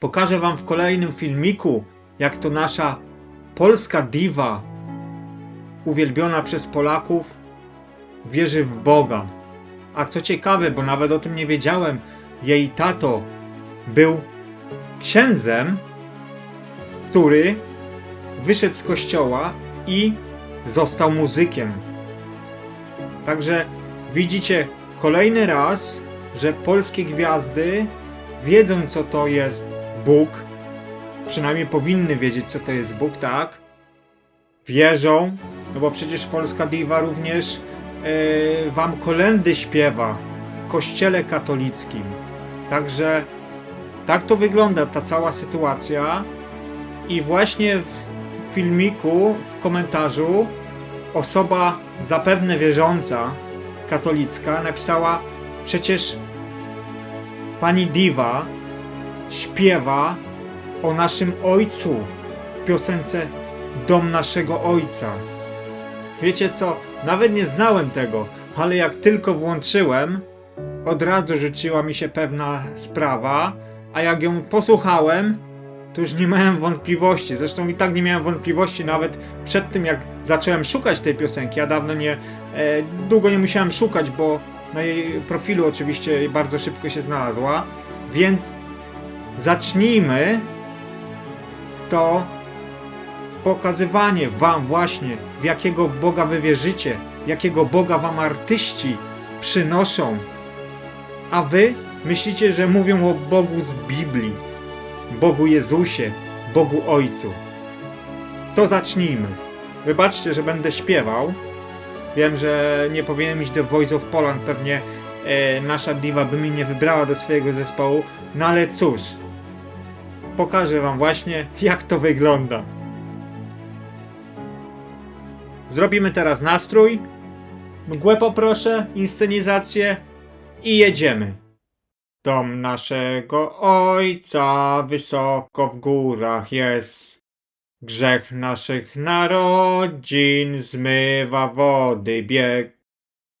Pokażę wam w kolejnym filmiku, jak to nasza polska diwa, uwielbiona przez Polaków, wierzy w Boga. A co ciekawe, bo nawet o tym nie wiedziałem, jej tato był księdzem, który wyszedł z kościoła i został muzykiem. Także widzicie kolejny raz, że polskie gwiazdy wiedzą, co to jest Bóg. Przynajmniej powinny wiedzieć, co to jest Bóg, tak? Wierzą, no bo przecież polska diwa również e, wam kolendy śpiewa w kościele katolickim. Także tak to wygląda ta cała sytuacja. I właśnie w filmiku, w komentarzu osoba zapewne wierząca, katolicka, napisała: Przecież pani Diwa śpiewa o naszym ojcu w piosence Dom naszego ojca. Wiecie co? Nawet nie znałem tego, ale jak tylko włączyłem, od razu rzuciła mi się pewna sprawa, a jak ją posłuchałem, to już nie miałem wątpliwości. Zresztą i tak nie miałem wątpliwości nawet przed tym, jak zacząłem szukać tej piosenki. Ja dawno nie, e, długo nie musiałem szukać, bo na jej profilu oczywiście bardzo szybko się znalazła. Więc zacznijmy to pokazywanie wam właśnie, w jakiego Boga wy wierzycie, jakiego Boga wam artyści przynoszą. A wy myślicie, że mówią o Bogu z Biblii. Bogu Jezusie, Bogu Ojcu. To zacznijmy. Wybaczcie, że będę śpiewał. Wiem, że nie powinienem iść do Voice of Poland, pewnie e, nasza diwa by mnie nie wybrała do swojego zespołu, no ale cóż. Pokażę wam właśnie, jak to wygląda. Zrobimy teraz nastrój. Mgłę poproszę, inscenizację i jedziemy. Dom naszego ojca wysoko w górach jest. Grzech naszych narodzin zmywa wody bieg.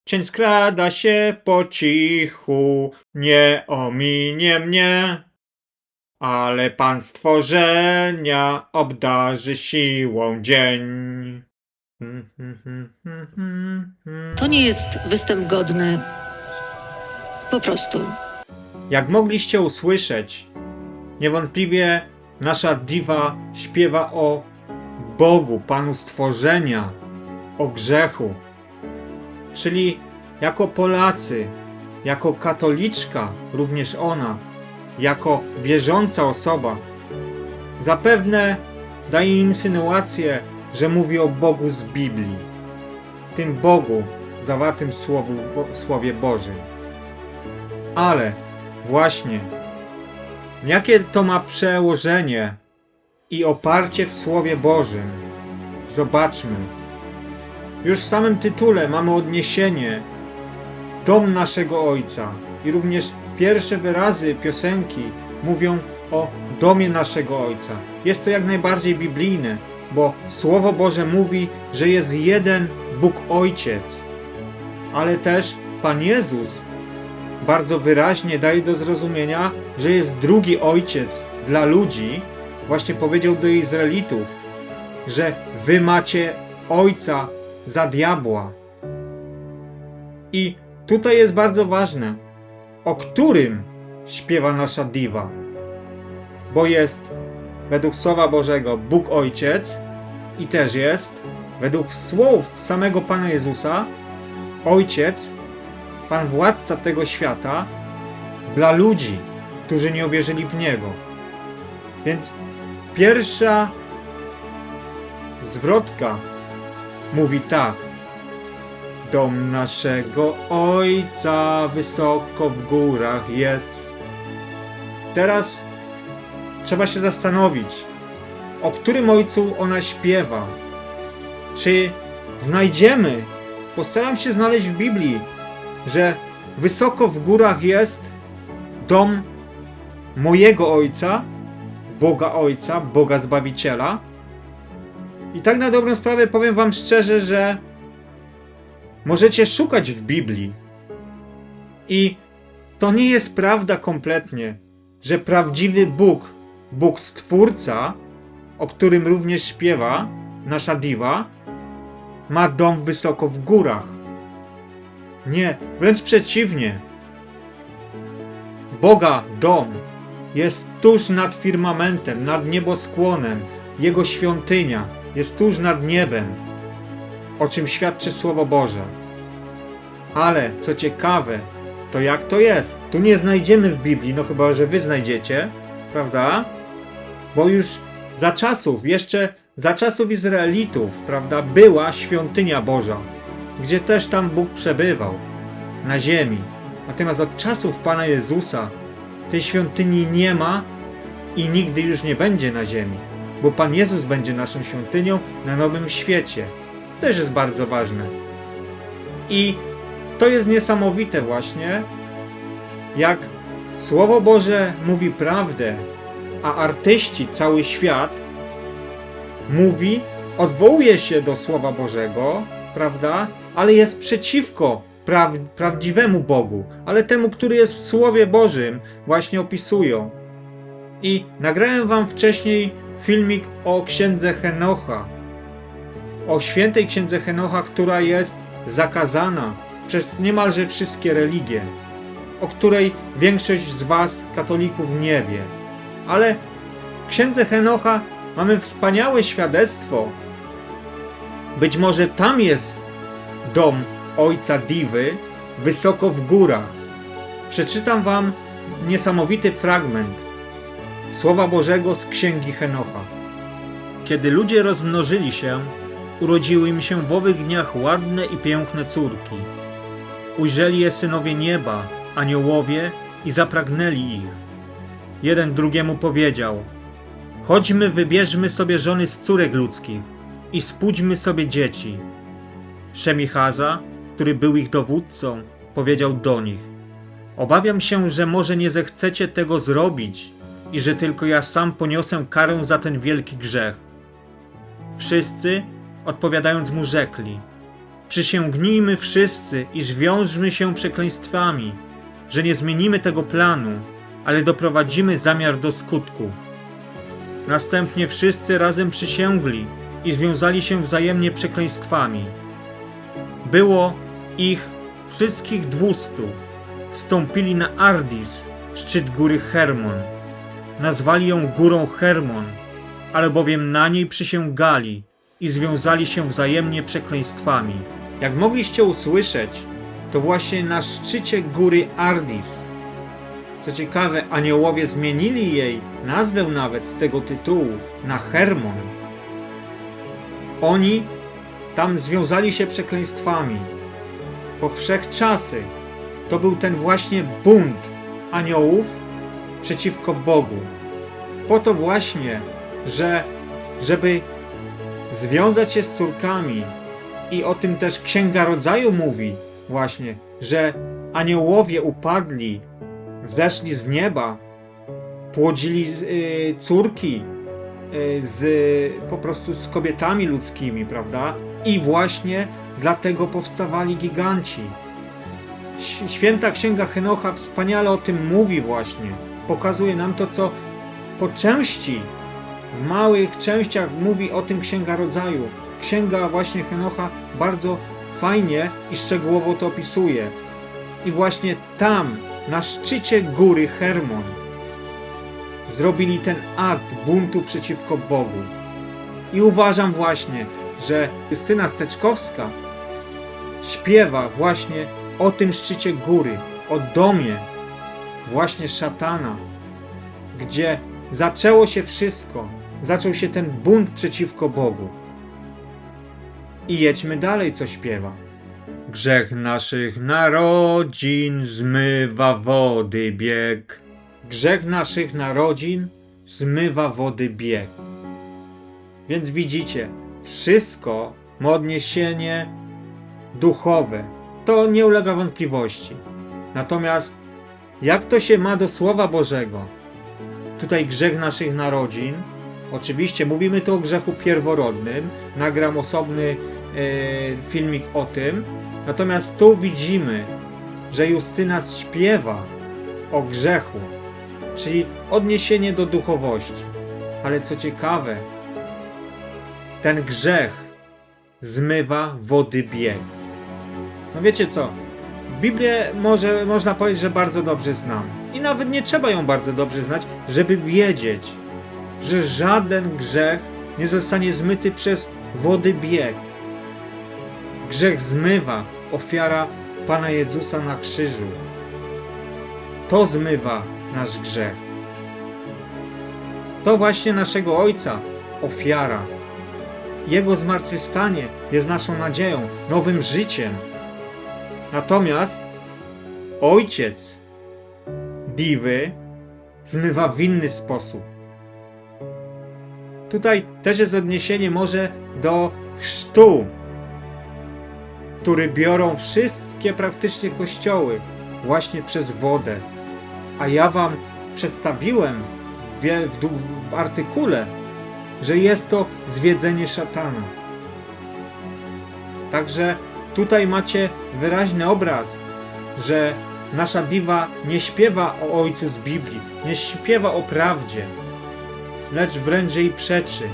Cień skrada się po cichu, nie ominie mnie. Ale Pan stworzenia obdarzy siłą dzień. To nie jest występ godny. Po prostu. Jak mogliście usłyszeć, niewątpliwie nasza diwa śpiewa o Bogu, Panu stworzenia, o grzechu. Czyli jako Polacy, jako katoliczka, również ona, jako wierząca osoba, zapewne daje insynuację, że mówi o Bogu z Biblii, tym Bogu zawartym w słowu, bo, Słowie Bożym. Ale właśnie, jakie to ma przełożenie i oparcie w Słowie Bożym? Zobaczmy. Już w samym tytule mamy odniesienie Dom naszego Ojca i również pierwsze wyrazy piosenki mówią o domie naszego Ojca. Jest to jak najbardziej biblijne, bo Słowo Boże mówi, że jest jeden Bóg Ojciec, ale też Pan Jezus bardzo wyraźnie daje do zrozumienia, że jest drugi ojciec dla ludzi. Właśnie powiedział do Izraelitów, że wy macie ojca za diabła. I tutaj jest bardzo ważne, o którym śpiewa nasza diwa. Bo jest według Słowa Bożego Bóg Ojciec i też jest według słów samego Pana Jezusa Ojciec Pan władca tego świata dla ludzi, którzy nie uwierzyli w Niego. Więc pierwsza zwrotka mówi tak. Dom naszego Ojca wysoko w górach jest. Teraz trzeba się zastanowić, o którym Ojcu ona śpiewa. Czy znajdziemy, postaram się znaleźć w Biblii, że wysoko w górach jest dom mojego Ojca, Boga Ojca, Boga Zbawiciela. I tak na dobrą sprawę powiem Wam szczerze, że możecie szukać w Biblii. I to nie jest prawda kompletnie, że prawdziwy Bóg Bóg Stwórca, o którym również śpiewa nasza diwa, ma dom wysoko w górach. Nie, wręcz przeciwnie. Boga dom jest tuż nad firmamentem, nad nieboskłonem. Jego świątynia jest tuż nad niebem, o czym świadczy Słowo Boże. Ale co ciekawe, to jak to jest? Tu nie znajdziemy w Biblii, no chyba, że wy znajdziecie, prawda? Bo już za czasów, jeszcze za czasów Izraelitów, prawda, była świątynia Boża, gdzie też tam Bóg przebywał, na ziemi. Natomiast od czasów Pana Jezusa tej świątyni nie ma i nigdy już nie będzie na ziemi, bo Pan Jezus będzie naszą świątynią na nowym świecie. Też jest bardzo ważne. I to jest niesamowite właśnie, jak Słowo Boże mówi prawdę, a artyści, cały świat mówi, odwołuje się do Słowa Bożego, prawda? Ale jest przeciwko pra prawdziwemu Bogu, ale temu, który jest w Słowie Bożym, właśnie opisują. I nagrałem wam wcześniej filmik o księdze Henocha, o świętej księdze Henocha, która jest zakazana przez niemalże wszystkie religie, o której większość z was, katolików, nie wie. Ale w księdze Henocha mamy wspaniałe świadectwo. Być może tam jest dom ojca Diwy, wysoko w górach. Przeczytam wam niesamowity fragment Słowa Bożego z księgi Henocha. Kiedy ludzie rozmnożyli się, urodziły im się w owych dniach ładne i piękne córki. Ujrzeli je synowie nieba, aniołowie i zapragnęli ich. Jeden drugiemu powiedział: Chodźmy, wybierzmy sobie żony z córek ludzkich i spódźmy sobie dzieci. Szemichaza, który był ich dowódcą, powiedział do nich: Obawiam się, że może nie zechcecie tego zrobić i że tylko ja sam poniosę karę za ten wielki grzech. Wszyscy, odpowiadając mu, rzekli: Przysięgnijmy wszyscy, iż wiążmy się przekleństwami, że nie zmienimy tego planu, ale doprowadzimy zamiar do skutku. Następnie wszyscy razem przysięgli i związali się wzajemnie przekleństwami. Było ich wszystkich dwustu. Stąpili na Ardis, szczyt góry Hermon. Nazwali ją górą Hermon, albowiem na niej przysięgali i związali się wzajemnie przekleństwami. Jak mogliście usłyszeć, to właśnie na szczycie góry Ardis. Co ciekawe, aniołowie zmienili jej nazwę nawet z tego tytułu na Hermon. Oni tam związali się przekleństwami. Po wszechczasy to był ten właśnie bunt aniołów przeciwko Bogu. Po to właśnie, że żeby związać się z córkami i o tym też Księga Rodzaju mówi właśnie, że aniołowie upadli, zeszli z nieba, płodzili y, córki y, z, po prostu z kobietami ludzkimi, prawda? I właśnie dlatego powstawali giganci. Święta Księga Henocha wspaniale o tym mówi właśnie. Pokazuje nam to, co po części, w małych częściach mówi o tym Księga Rodzaju. Księga właśnie Henocha bardzo fajnie i szczegółowo to opisuje. I właśnie tam, na szczycie góry Hermon, zrobili ten akt buntu przeciwko Bogu. I uważam właśnie, że Justyna Steczkowska śpiewa właśnie o tym szczycie góry, o domie właśnie szatana, gdzie zaczęło się wszystko, zaczął się ten bunt przeciwko Bogu. I jedźmy dalej, co śpiewa. Grzech naszych narodzin zmywa wody bieg. Grzech naszych narodzin zmywa wody bieg. Więc widzicie, wszystko ma odniesienie duchowe. To nie ulega wątpliwości. Natomiast jak to się ma do Słowa Bożego? Tutaj grzech naszych narodzin. Oczywiście mówimy tu o grzechu pierworodnym. Nagram osobny e, filmik o tym. Natomiast tu widzimy, że Justyna śpiewa o grzechu, czyli odniesienie do duchowości. Ale co ciekawe, ten grzech zmywa wody bieg. No wiecie co? Biblię może, można powiedzieć, że bardzo dobrze znam. I nawet nie trzeba ją bardzo dobrze znać, żeby wiedzieć, że żaden grzech nie zostanie zmyty przez wody bieg. Grzech zmywa ofiara Pana Jezusa na krzyżu. To zmywa nasz grzech. To właśnie naszego Ojca ofiara. Jego zmartwychwstanie jest naszą nadzieją, nowym życiem. Natomiast Ojciec Diwy zmywa w inny sposób. Tutaj też jest odniesienie może do chrztu, który biorą wszystkie praktycznie kościoły właśnie przez wodę. A ja wam przedstawiłem w, w artykule, że jest to zwiedzenie szatana. Także tutaj macie wyraźny obraz, że nasza diwa nie śpiewa o ojcu z Biblii, nie śpiewa o prawdzie, lecz wręcz jej przeczy.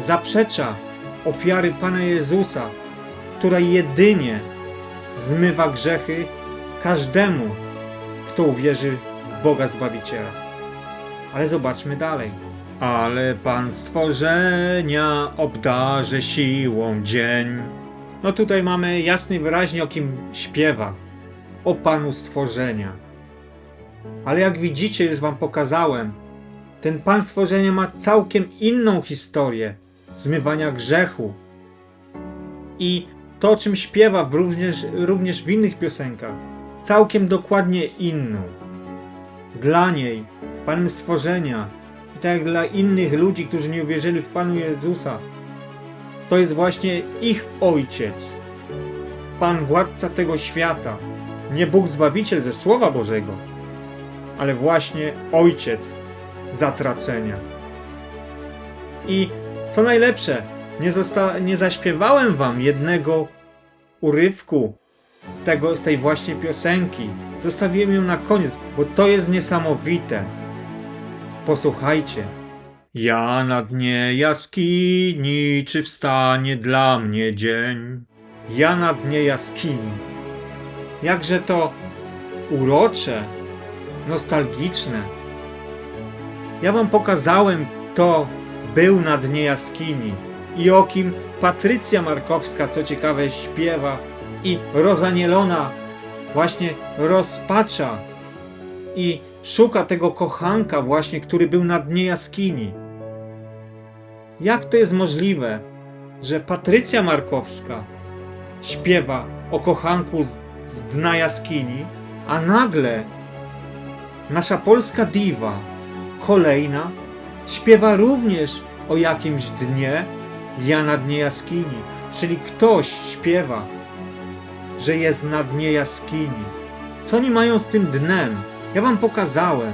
Zaprzecza ofiary Pana Jezusa, która jedynie zmywa grzechy każdemu, kto uwierzy w Boga Zbawiciela. Ale zobaczmy dalej. Ale Pan stworzenia obdarze siłą dzień. No tutaj mamy jasny wyraźnie o kim śpiewa. O Panu stworzenia. Ale jak widzicie, już Wam pokazałem, ten Pan stworzenia ma całkiem inną historię zmywania grzechu. I to, o czym śpiewa również, również w innych piosenkach, całkiem dokładnie inną. Dla niej, Panem stworzenia, i tak jak dla innych ludzi, którzy nie uwierzyli w Panu Jezusa, to jest właśnie ich Ojciec, Pan Władca tego świata, nie Bóg Zbawiciel ze Słowa Bożego, ale właśnie Ojciec zatracenia. I co najlepsze, nie, nie zaśpiewałem wam jednego urywku tego, z tej właśnie piosenki. Zostawiłem ją na koniec, bo to jest niesamowite. Posłuchajcie. Ja na dnie jaskini, czy wstanie dla mnie dzień? Ja na dnie jaskini. Jakże to urocze, nostalgiczne. Ja wam pokazałem, kto był na dnie jaskini i o kim Patrycja Markowska, co ciekawe, śpiewa i rozanielona właśnie rozpacza i szuka tego kochanka właśnie, który był na dnie jaskini. Jak to jest możliwe, że Patrycja Markowska śpiewa o kochanku z, z dna jaskini, a nagle nasza polska diwa, kolejna, śpiewa również o jakimś dnie, ja na dnie jaskini, czyli ktoś śpiewa, że jest na dnie jaskini. Co oni mają z tym dnem? Ja wam pokazałem.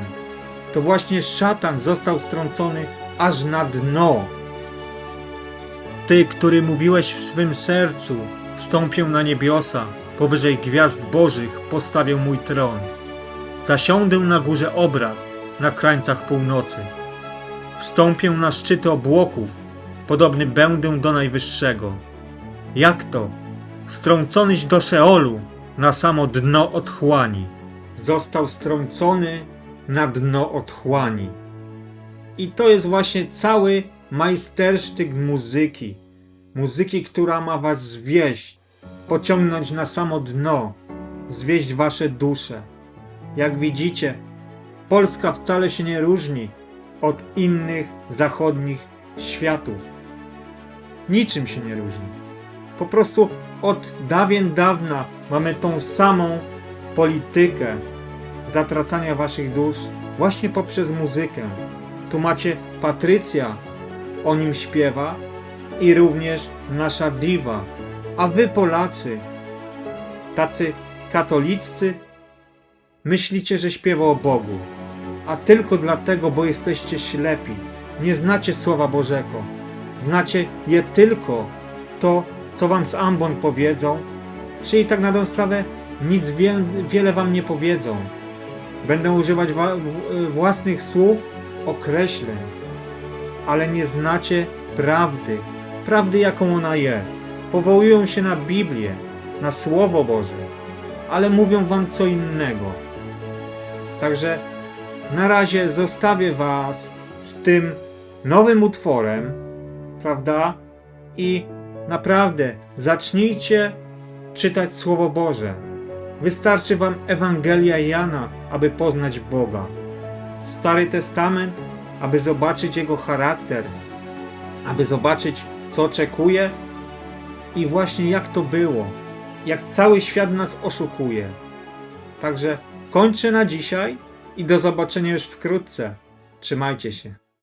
To właśnie szatan został strącony aż na dno. Ty, który mówiłeś w swym sercu, wstąpię na niebiosa, powyżej gwiazd bożych postawię mój tron. Zasiądę na górze obrad, na krańcach północy. Wstąpię na szczyty obłoków, podobny będę do Najwyższego. Jak to? Strąconyś do Szeolu, na samo dno otchłani. Został strącony na dno otchłani. I to jest właśnie cały majstersztyk muzyki. Muzyki, która ma was zwieść, pociągnąć na samo dno, zwieść wasze dusze. Jak widzicie, Polska wcale się nie różni od innych zachodnich światów. Niczym się nie różni. Po prostu od dawien dawna mamy tą samą politykę zatracania waszych dusz właśnie poprzez muzykę. Tu macie Patrycja, o nim śpiewa i również nasza diwa. A wy Polacy, tacy katoliccy, myślicie, że śpiewa o Bogu, a tylko dlatego, bo jesteście ślepi. Nie znacie Słowa Bożego. Znacie je tylko to, co wam z ambon powiedzą, czyli tak na dobrą sprawę nic wie, wiele wam nie powiedzą. Będą używać własnych słów, określeń, ale nie znacie prawdy, prawdy jaką ona jest. Powołują się na Biblię, na Słowo Boże, ale mówią wam co innego. Także na razie zostawię was z tym nowym utworem, prawda? I naprawdę zacznijcie czytać Słowo Boże. Wystarczy wam Ewangelia Jana, aby poznać Boga. Stary Testament, aby zobaczyć Jego charakter, aby zobaczyć, co oczekuje i właśnie jak to było, jak cały świat nas oszukuje. Także kończę na dzisiaj i do zobaczenia już wkrótce. Trzymajcie się.